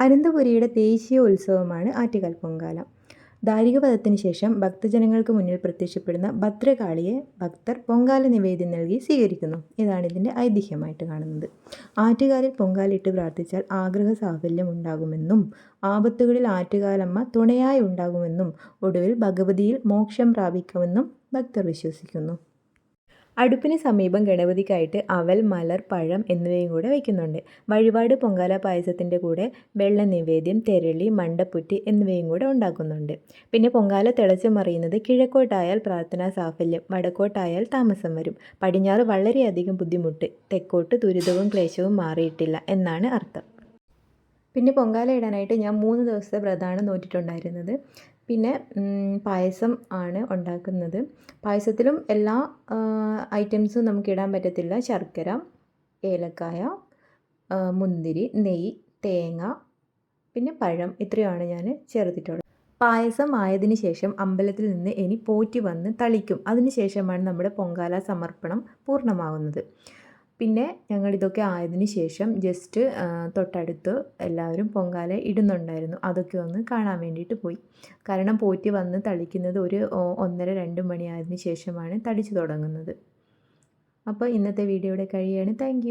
അനന്തപുരിയുടെ ദേശീയ ഉത്സവമാണ് ആറ്റുകാൽ പൊങ്കാല. ദാരികവധത്തിന് ശേഷം ഭക്തജനങ്ങൾക്ക് മുന്നിൽ പ്രത്യക്ഷപ്പെടുന്ന ഭദ്രകാളിയെ ഭക്തർ പൊങ്കാല നിവേദ്യം നൽകി സ്വീകരിക്കുന്നു. ഇതാണ് ഇതിന്റെ ഐതിഹ്യമായിട്ട് കാണുന്നത്. ആറ്റുകാലിൽ പൊങ്കാലിട്ട് പ്രാർത്ഥിച്ചാൽ ആഗ്രഹ സാഫല്യം ഉണ്ടാകുമെന്നും ആപത്തുകളിൽ ആറ്റുകാലമ്മ തുണയായി ഉണ്ടാകുമെന്നും ഒടുവിൽ ഭഗവതിയിൽ മോക്ഷം പ്രാപിക്കുമെന്നും ഭക്തർ വിശ്വസിക്കുന്നു. അടുപ്പിന് സമീപം ഗണപതിക്കായിട്ട് അവൽ മലർ പഴം എന്നിവയും കൂടെ വയ്ക്കുന്നുണ്ട് വഴിപാട് പൊങ്കാല പായസത്തിന്റെ കൂടെ വെള്ള നിവേദ്യം തെരളി മണ്ടപ്പുറ്റി എന്നിവയും കൂടെ ഉണ്ടാക്കുന്നുണ്ട്. പിന്നെ പൊങ്കാല തിളച്ചു മറിയുന്നത് കിഴക്കോട്ടായാൽ പ്രാർത്ഥനാ സാഫല്യം വടക്കോട്ടായാൽ താമസം വരും. പടിഞ്ഞാറ് വളരെയധികം ബുദ്ധിമുട്ട് തെക്കോട്ട് ദുരിതവും ക്ലേശവും മാറിയിട്ടില്ല എന്നാണ് അർത്ഥം. പിന്നെ പൊങ്കാല ഇടാനായിട്ട് ഞാൻ മൂന്ന് ദിവസത്തെ വ്രതമാണ് നോറ്റിട്ടുണ്ടായിരുന്നത്. പിന്നെ പായസം ആണ് ഉണ്ടാക്കുന്നത്. പായസത്തിലും എല്ലാ ഐറ്റംസും നമുക്ക് ഇടാൻ പറ്റത്തില്ല. ശർക്കര ഏലക്കായ മുന്തിരി നെയ്യ് തേങ്ങ പിന്നെ പഴം ഇത്രയുമാണ് ഞാൻ ചേർത്തിട്ടുള്ളത്. പായസം ആയതിന് ശേഷം അമ്പലത്തിൽ നിന്ന് ഇനി പോറ്റി വന്ന് തളിക്കും. അതിന് ശേഷമാണ് നമ്മുടെ പൊങ്കാല സമർപ്പണം പൂർണമാകുന്നത് പിന്നെ ഞങ്ങൾ ഇതൊക്കെ ആയതിന് ശേഷം ജസ്റ്റ് തൊട്ടടുത്ത് എല്ലാവരും പൊങ്കാല ഇടുന്നുണ്ടായിരുന്നു. അതൊക്കെ ഒന്ന് കാണാൻ വേണ്ടിയിട്ട് പോയി. കാരണം പോറ്റി വന്ന് തളിക്കുന്നത് ഒരു ഒന്നര രണ്ട് മണിയായതിനു ശേഷമാണ് തടിച്ചു തുടങ്ങുന്നത്. അപ്പോൾ ഇന്നത്തെ വീഡിയോയുടെ കഴിയാണ് താങ്ക്